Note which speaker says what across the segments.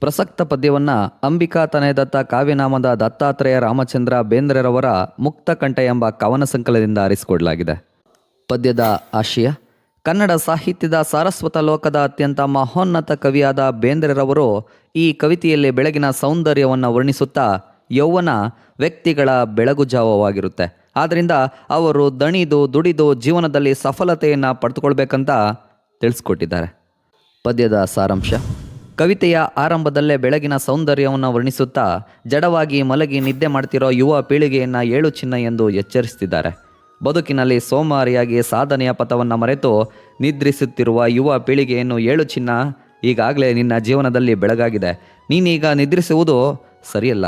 Speaker 1: ಪ್ರಸಕ್ತ ಪದ್ಯವನ್ನು ಅಂಬಿಕಾ ತನಯದತ್ತ ಕಾವ್ಯನಾಮದ ದತ್ತಾತ್ರೇಯ ರಾಮಚಂದ್ರ ಬೇಂದ್ರೆರವರ ಮುಕ್ತಕಂಠ ಎಂಬ ಕವನ ಸಂಕಲನದಿಂದ ಆರಿಸಿಕೊಡಲಾಗಿದೆ. ಪದ್ಯದ ಆಶಯ, ಕನ್ನಡ ಸಾಹಿತ್ಯದ ಸಾರಸ್ವತ ಲೋಕದ ಅತ್ಯಂತ ಮಹೋನ್ನತ ಕವಿಯಾದ ಬೇಂದ್ರೆರವರು ಈ ಕವಿತೆಯಲ್ಲಿ ಬೆಳಗಿನ ಸೌಂದರ್ಯವನ್ನು ವರ್ಣಿಸುತ್ತಾ ಯೌವನ ವ್ಯಕ್ತಿಗಳ ಬೆಳಗುಜಾವವಾಗಿರುತ್ತೆ ಆದ್ದರಿಂದ ಅವರು ದಣಿದು, ದುಡಿದು ಜೀವನದಲ್ಲಿ ಸಫಲತೆಯನ್ನು ಪಡೆದುಕೊಳ್ಬೇಕಂತ ತಿಳಿಸ್ಕೊಟ್ಟಿದ್ದಾರೆ. ಪದ್ಯದ ಸಾರಾಂಶ ಕವಿತೆಯ ಆರಂಭದಲ್ಲೇ ಬೆಳಗಿನ ಸೌಂದರ್ಯವನ್ನು ವರ್ಣಿಸುತ್ತಾ ಜಡವಾಗಿ ಮಲಗಿ ನಿದ್ದೆ ಮಾಡ್ತಿರೋ ಯುವ ಪೀಳಿಗೆಯನ್ನು ಏಳು ಚಿನ್ನ ಎಂದು ಎಚ್ಚರಿಸ್ತಿದ್ದಾರೆ ಬದುಕಿನಲ್ಲಿ ಸೋಮಾರಿಯಾಗಿ ಸಾಧನೆಯ ಪಥವನ್ನು ಮರೆತು ನಿದ್ರಿಸುತ್ತಿರುವ ಯುವ ಪೀಳಿಗೆಯನ್ನು ಏಳು ಚಿನ್ನ ಈಗಾಗಲೇ ನಿನ್ನ ಜೀವನದಲ್ಲಿ ಬೆಳಗಾಗಿದೆ. ನೀನೀಗ ನಿದ್ರಿಸುವುದು ಸರಿಯಲ್ಲ.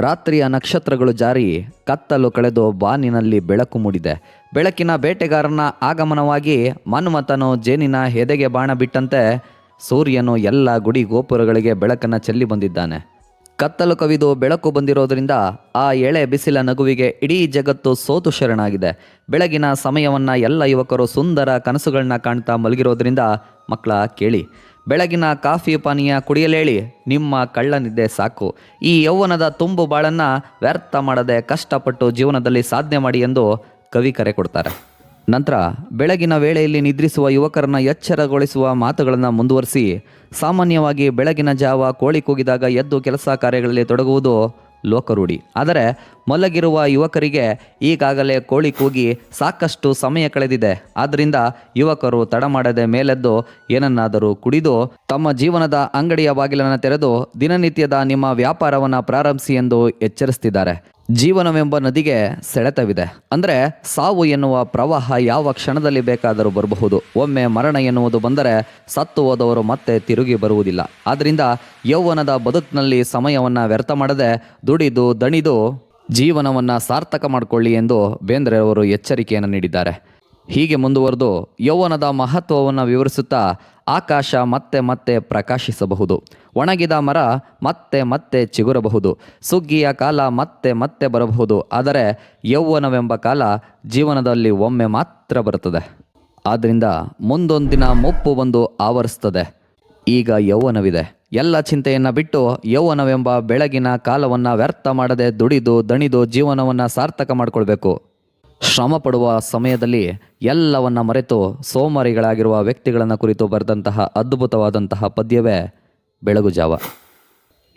Speaker 1: ರಾತ್ರಿಯ ನಕ್ಷತ್ರಗಳು ಜಾರಿ ಕತ್ತಲು ಕಳೆದು ಬಾನಿನಲ್ಲಿ ಬೆಳಕು ಮೂಡಿದೆ. ಬೆಳಕಿನ ಬೇಟೆಗಾರನ ಆಗಮನವಾಗಿ ಮನ್ಮಥನು ಜೇನಿನ ಹೆದೆಗೆ ಬಾಣ ಬಿಟ್ಟಂತೆ ಸೂರ್ಯನು ಎಲ್ಲ ಗುಡಿ ಗೋಪುರಗಳಿಗೆ ಬೆಳಕನ್ನು ಚೆಲ್ಲಿ ಬಂದಿದ್ದಾನೆ. ಕತ್ತಲು ಕವಿದು ಬೆಳಕು ಬಂದಿರೋದರಿಂದ ಆ ಎಳೆ ಬಿಸಿಲ ನಗುವಿಗೆ ಇಡೀ ಜಗತ್ತು ಸೋತು ಶರಣಾಗಿದೆ ಬೆಳಗಿನ ಸಮಯವನ್ನು ಎಲ್ಲ ಯುವಕರು ಸುಂದರ ಕನಸುಗಳನ್ನ ಕಾಣ್ತಾ ಮಲಗಿರೋದ್ರಿಂದ ಮಕ್ಕಳ ಕೇಳಿ, ಬೆಳಗಿನ ಕಾಫಿ ಪಾನೀಯ ಕುಡಿಯಲೇಳಿ, ನಿಮ್ಮ ಕಳ್ಳನಿದ್ದೆ ಸಾಕು. ಈ ಯೌವನದ ತುಂಬು ಬಾಳನ್ನು ವ್ಯರ್ಥ ಮಾಡದೆ ಕಷ್ಟಪಟ್ಟು ಜೀವನದಲ್ಲಿ ಸಾಧನೆ ಮಾಡಿ ಎಂದು ಕವಿ ಕರೆ ಕೊಡ್ತಾರೆ. ನಂತರ ಬೆಳಗಿನ ವೇಳೆಯಲ್ಲಿ ನಿದ್ರಿಸುವ ಯುವಕರನ್ನ ಎಚ್ಚರಗೊಳಿಸುವ ಮಾತುಗಳನ್ನು ಮುಂದುವರಿಸಿ, ಸಾಮಾನ್ಯವಾಗಿ ಬೆಳಗಿನ ಜಾವ ಕೋಳಿ ಕೂಗಿದಾಗ ಎದ್ದು ಕೆಲಸ ಕಾರ್ಯಗಳಲ್ಲಿ ತೊಡಗುವುದು ಲೋಕರೂಢಿ. ಆದರೆ ಮಲಗಿರುವ ಯುವಕರಿಗೆ ಈಗಾಗಲೇ ಕೋಳಿ ಕೂಗಿ ಸಾಕಷ್ಟು ಸಮಯ ಕಳೆದಿದೆ. ಆದ್ದರಿಂದ ಯುವಕರು ತಡ ಮಾಡದೆ ಮೇಲೆದ್ದು ಏನನ್ನಾದರೂ ಕುಡಿದು, ತಮ್ಮ ಜೀವನದ ಅಂಗಡಿಯ ಬಾಗಿಲನ್ನು ತೆರೆದು ದಿನನಿತ್ಯದ ನಿಮ್ಮ ವ್ಯಾಪಾರವನ್ನು ಪ್ರಾರಂಭಿಸಿ ಎಂದು ಎಚ್ಚರಿಸ್ತಿದ್ದಾರೆ. ಜೀವನವೆಂಬ ನದಿಗೆ ಸೆಳೆತವಿದೆ. ಅಂದರೆ ಸಾವು ಎನ್ನುವ ಪ್ರವಾಹ ಯಾವ ಕ್ಷಣದಲ್ಲಿ ಬೇಕಾದರೂ ಬರಬಹುದು. ಒಮ್ಮೆ ಮರಣ ಎನ್ನುವುದು ಬಂದರೆ ಸತ್ತು ಹೋದವರು ಮತ್ತೆ ತಿರುಗಿ ಬರುವುದಿಲ್ಲ. ಆದ್ದರಿಂದ ಯೌವನದ ಬದುಕಿನಲ್ಲಿ ಸಮಯವನ್ನು ವ್ಯರ್ಥ ಮಾಡದೆ ದುಡಿದು ದಣಿದು ಜೀವನವನ್ನು ಸಾರ್ಥಕ ಮಾಡಿಕೊಳ್ಳಿ ಎಂದು ಬೇಂದ್ರೆಯವರು ಎಚ್ಚರಿಕೆಯನ್ನು ನೀಡಿದ್ದಾರೆ. ಹೀಗೆ ಮುಂದುವರೆದು ಯೌವನದ ಮಹತ್ವವನ್ನು ವಿವರಿಸುತ್ತಾ ಆಕಾಶ ಮತ್ತೆ ಮತ್ತೆ ಪ್ರಕಾಶಿಸಬಹುದು. ಒಣಗಿದ ಮರ ಮತ್ತೆ ಮತ್ತೆ ಚಿಗುರಬಹುದು. ಸುಗ್ಗಿಯ ಕಾಲ ಮತ್ತೆ ಮತ್ತೆ ಬರಬಹುದು. ಆದರೆ ಯೌವನವೆಂಬ ಕಾಲ ಜೀವನದಲ್ಲಿ ಒಮ್ಮೆ ಮಾತ್ರ ಬರುತ್ತದೆ. ಆದ್ದರಿಂದ ಮುಂದೊಂದಿನ ಮುಪ್ಪು ಬಂದು ಆವರಿಸ್ತದೆ ಈಗ ಯೌವನವಿದೆ. ಎಲ್ಲ ಚಿಂತೆಯನ್ನು ಬಿಟ್ಟು ಯೌವನವೆಂಬ ಬೆಳಗಿನ ಕಾಲವನ್ನು ವ್ಯರ್ಥ ಮಾಡದೆ ದುಡಿದು ದಣಿದು ಜೀವನವನ್ನು ಸಾರ್ಥಕ ಮಾಡಿಕೊಳ್ಬೇಕು. ಶ್ರಮ ಪಡುವ ಸಮಯದಲ್ಲಿ ಎಲ್ಲವನ್ನ ಮರೆತು ಸೋಮಾರಿಗಳಾಗಿರುವ ವ್ಯಕ್ತಿಗಳನ್ನು ಕುರಿತು ಬರೆದಂತಹ ಅದ್ಭುತವಾದಂತಹ ಪದ್ಯವೇ ಬೆಳಗು ಜಾವ.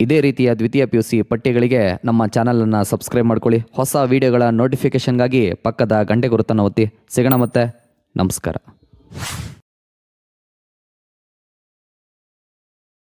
Speaker 1: ಇದೇ ರೀತಿಯ ದ್ವಿತೀಯ ಪಿ ಯು ಸಿ ಪಠ್ಯಗಳಿಗೆ ನಮ್ಮ ಚಾನಲನ್ನು ಸಬ್ಸ್ಕ್ರೈಬ್ ಮಾಡ್ಕೊಳ್ಳಿ. ಹೊಸ ವಿಡಿಯೋಗಳ ನೋಟಿಫಿಕೇಷನ್ಗಾಗಿ ಪಕ್ಕದ ಗಂಟೆ ಗುರುತನ್ನು ಒತ್ತಿ. ಸಿಗೋಣ ಮತ್ತೆ. ನಮಸ್ಕಾರ.